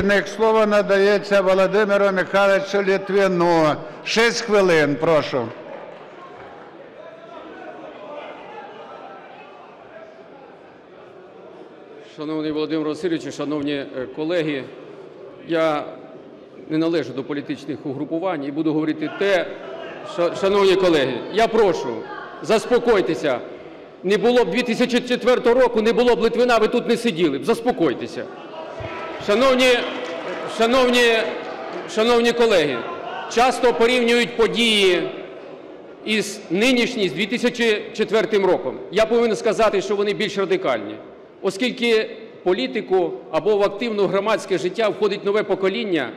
України слово надається Володимиру Михайловичу Літвіну. Шість хвилин, прошу. Шановний Володимир Васильович, шановні е, колеги, я не належу до політичних угрупувань і буду говорити те, що, шановні колеги, я прошу, заспокойтеся. Не було б 2004 року, не було б Литвина, ви тут не сиділи б. Заспокойтеся. Шановні, колеги, часто порівнюють події із нинішній, з 2004 роком. Я повинен сказати, що вони більш радикальні, оскільки політику або в активне громадське життя входить нове покоління,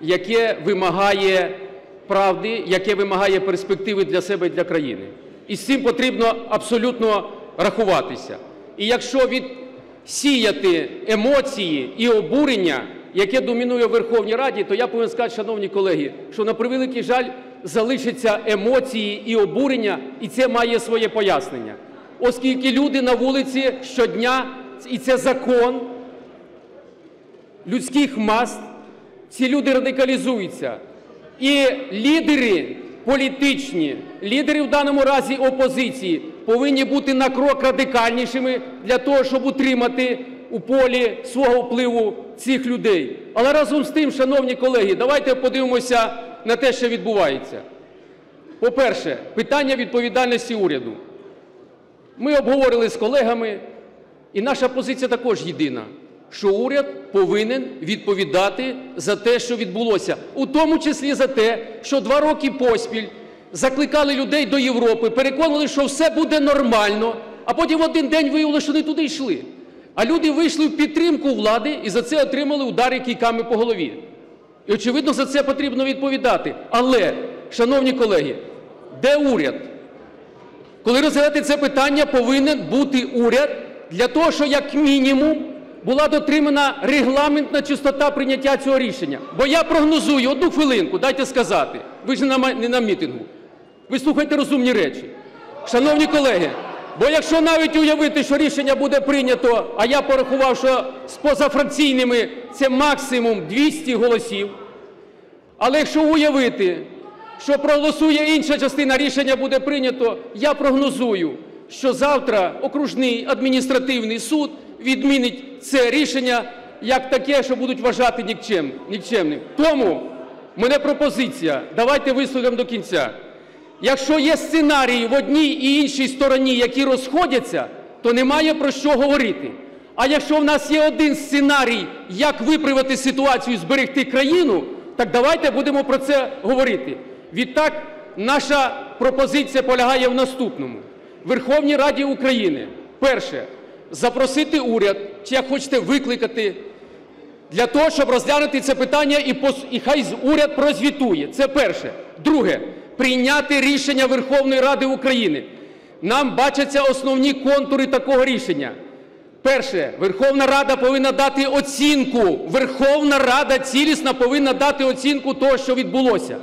яке вимагає правди, яке вимагає перспективи для себе і для країни. І з цим потрібно абсолютно рахуватися. І якщо відсіяти емоції і обурення, яке домінує в Верховній Раді, то я повинен сказати, шановні колеги, що на превеликий жаль залишаться емоції і обурення, і це має своє пояснення. Оскільки люди на вулиці щодня, і це закон людських мас, ці люди радикалізуються. І лідери політичні, лідери в даному разі опозиції повинні бути на крок радикальнішими для того, щоб утримати у полі свого впливу цих людей. Але разом з тим, шановні колеги, давайте подивимося на те, що відбувається. По-перше, питання відповідальності уряду. Ми обговорили з колегами, і наша позиція також єдина, що уряд повинен відповідати за те, що відбулося, у тому числі за те, що два роки поспіль закликали людей до Європи, переконували, що все буде нормально, а потім в один день виявили, що не туди йшли. А люди вийшли в підтримку влади і за це отримали удари кійками по голові. І, очевидно, за це потрібно відповідати. Але, шановні колеги, де уряд? Коли розглядати це питання, повинен бути уряд для того, щоб як мінімум була дотримана регламентна чистота прийняття цього рішення. Бо я прогнозую, одну хвилинку, дайте сказати, ви ж не на, не на мітингу. Ви слухайте розумні речі. Шановні колеги, бо якщо навіть уявити, що рішення буде прийнято, а я порахував, що з позафракційними це максимум 200 голосів, але якщо уявити, що проголосує інша частина рішення буде прийнято, я прогнозую, що завтра окружний адміністративний суд відмінить це рішення як таке, що будуть вважати нікчем, нікчемним. Тому в мене пропозиція, давайте вислухаємо до кінця. Якщо є сценарії в одній і іншій стороні, які розходяться, то немає про що говорити. А якщо в нас є один сценарій, як виправити ситуацію зберегти країну, так давайте будемо про це говорити. Відтак, наша пропозиція полягає в наступному. Верховній Раді України, перше, запросити уряд, чи як хочете викликати, для того, щоб розглянути це питання і хай уряд прозвітує. Це перше. Друге, прийняти рішення Верховної Ради України. Нам бачаться основні контури такого рішення. Перше, Верховна Рада повинна дати оцінку. Верховна Рада цілісно повинна дати оцінку того, що відбулося.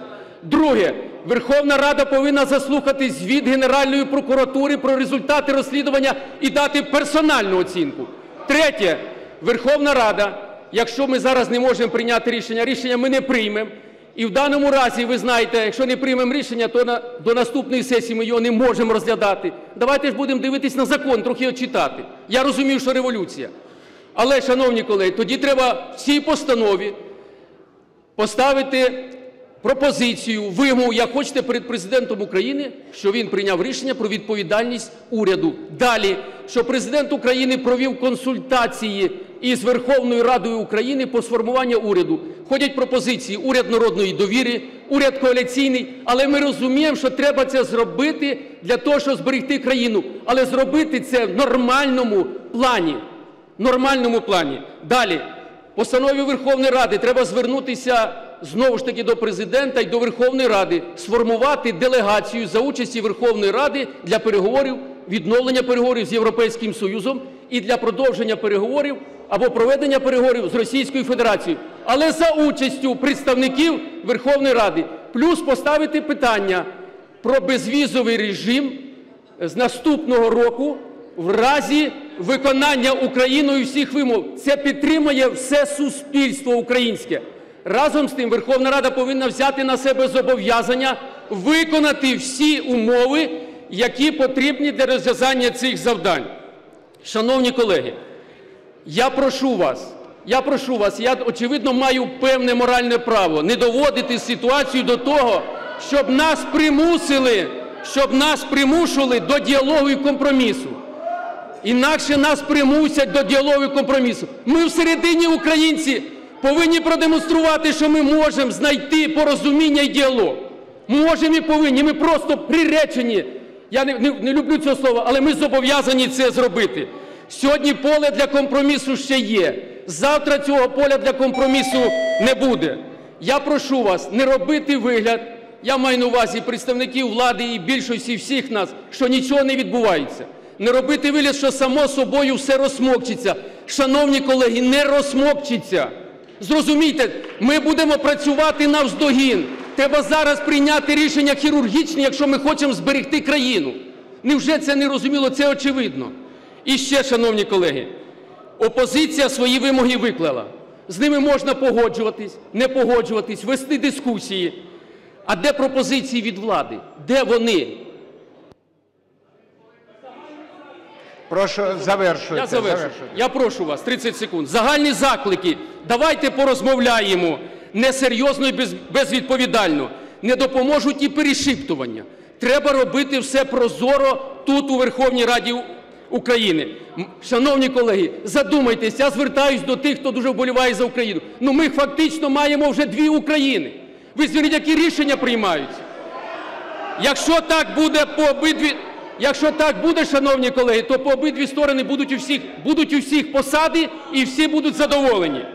Друге, Верховна Рада повинна заслухати звіт Генеральної прокуратури про результати розслідування і дати персональну оцінку. Третє, Верховна Рада, якщо ми зараз не можемо прийняти рішення, рішення ми не приймемо. І в даному разі, ви знаєте, якщо не приймемо рішення, то на, до наступної сесії ми його не можемо розглядати. Давайте ж будемо дивитись на закон, трохи читати. Я розумію, що революція. Але, шановні колеги, тоді треба в цій постанові поставити пропозицію, вимогу, як хочете, перед президентом України, що він прийняв рішення про відповідальність уряду. Далі, що президент України провів консультації із Верховною Радою України по сформуванню уряду. Ходять пропозиції уряд народної довіри, уряд коаліційний, але ми розуміємо, що треба це зробити для того, щоб зберегти країну. Але зробити це в нормальному плані. Нормальному плані. Далі. Постанові Верховної Ради треба звернутися знову ж таки до Президента і до Верховної Ради, сформувати делегацію за участі Верховної Ради для переговорів, відновлення переговорів з Європейським Союзом і для продовження переговорів або проведення переговорів з Російською Федерацією, але за участю представників Верховної Ради. Плюс поставити питання про безвізовий режим з наступного року в разі виконання Україною всіх вимог. Це підтримує все суспільство українське. Разом з тим Верховна Рада повинна взяти на себе зобов'язання виконати всі умови, які потрібні для розв'язання цих завдань. Шановні колеги, я прошу вас, я прошу вас, я очевидно маю певне моральне право не доводити ситуацію до того, щоб нас примусили, щоб нас примушували до діалогу і компромісу. Інакше нас примусять до діалогу і компромісу. Ми всередині українці повинні продемонструвати, що ми можемо знайти порозуміння і діалог. Можемо і повинні. Ми просто приречені. Я не, не, не люблю цього слова, але ми зобов'язані це зробити. Сьогодні поле для компромісу ще є. Завтра цього поля для компромісу не буде. Я прошу вас не робити вигляд, я маю на увазі представників влади і більшості всіх нас, що нічого не відбувається. Не робити вигляд, що само собою все розсмокчиться. Шановні колеги, не розсмокчиться. Зрозумійте, ми будемо працювати навздогін. Треба зараз прийняти рішення хірургічні, якщо ми хочемо зберегти країну. Невже це не розуміло? Це очевидно. І ще, шановні колеги, опозиція свої вимоги виклала. З ними можна погоджуватись, не погоджуватись, вести дискусії. А де пропозиції від влади? Де вони? Прошу, завершуйте. Я завершу. завершуйте. Я прошу вас, 30 секунд. Загальні заклики. Давайте порозмовляємо несерйозно і без, безвідповідально. Не допоможуть і перешіптування. Треба робити все прозоро тут, у Верховній Раді України. Шановні колеги, задумайтесь, я звертаюсь до тих, хто дуже вболіває за Україну. Ну ми фактично маємо вже дві України. Ви зверніть, які рішення приймаються. Якщо так буде по обидві, якщо так буде, шановні колеги, то по обидві сторони будуть у всіх, будуть у всіх посади і всі будуть задоволені.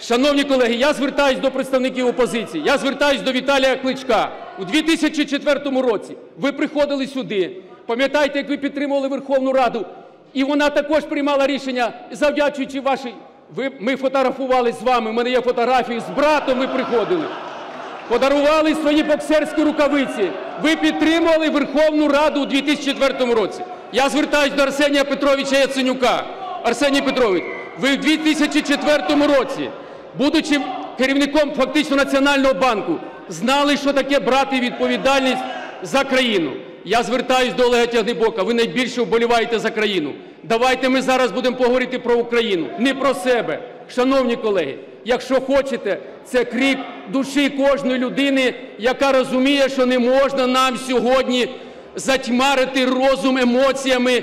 Шановні колеги, я звертаюсь до представників опозиції. Я звертаюсь до Віталія Кличка. У 2004 році ви приходили сюди. Пам'ятаєте, як ви підтримували Верховну Раду? І вона також приймала рішення, завдячуючи вашій. Ви, ми фотографували з вами. У мене є фотографії з братом. Ми приходили подарували свої боксерські рукавиці. Ви підтримували Верховну Раду у 2004 році. Я звертаюсь до Арсенія Петровича Яценюка. Арсеній Петрович, ви в 2004 році, будучи керівником фактично Національного банку, знали, що таке брати відповідальність за країну. Я звертаюсь до Олега Тягнебока. Ви найбільше вболіваєте за країну. Давайте ми зараз будемо поговорити про Україну, не про себе. Шановні колеги, якщо хочете, це крик душі кожної людини, яка розуміє, що не можна нам сьогодні затьмарити розум емоціями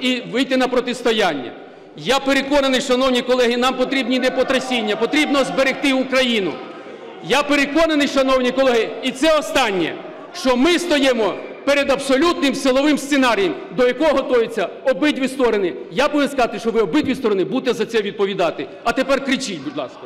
і, вийти на протистояння. Я переконаний, шановні колеги, нам потрібні не потрясіння, потрібно зберегти Україну. Я переконаний, шановні колеги, і це останнє, що ми стоїмо перед абсолютним силовим сценарієм, до якого готуються обидві сторони. Я повинен сказати, що ви обидві сторони будете за це відповідати. А тепер кричіть, будь ласка.